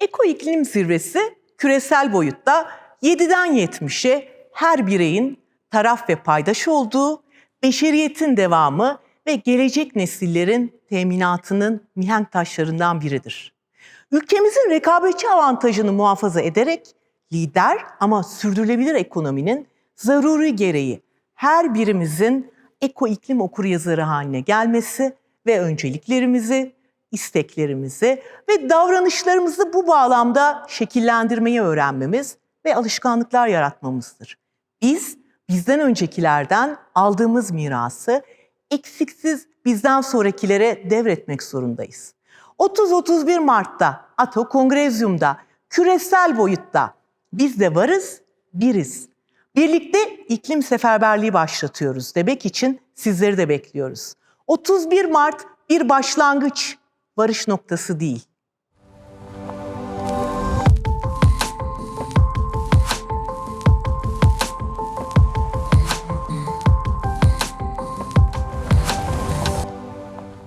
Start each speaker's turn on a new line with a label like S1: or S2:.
S1: Eko iklim zirvesi küresel boyutta 7'den 70'e her bireyin taraf ve paydaş olduğu, beşeriyetin devamı ve gelecek nesillerin teminatının mihenk taşlarından biridir. Ülkemizin rekabetçi avantajını muhafaza ederek lider ama sürdürülebilir ekonominin zaruri gereği her birimizin eko iklim okuryazarı haline gelmesi ve önceliklerimizi, isteklerimizi ve davranışlarımızı bu bağlamda şekillendirmeyi öğrenmemiz ve alışkanlıklar yaratmamızdır. Biz bizden öncekilerden aldığımız mirası eksiksiz bizden sonrakilere devretmek zorundayız. 30-31 Mart'ta ATO Kongrezyum'da küresel boyutta biz de varız, biriz. Birlikte iklim seferberliği başlatıyoruz demek için sizleri de bekliyoruz. 31 Mart bir başlangıç, varış noktası değil.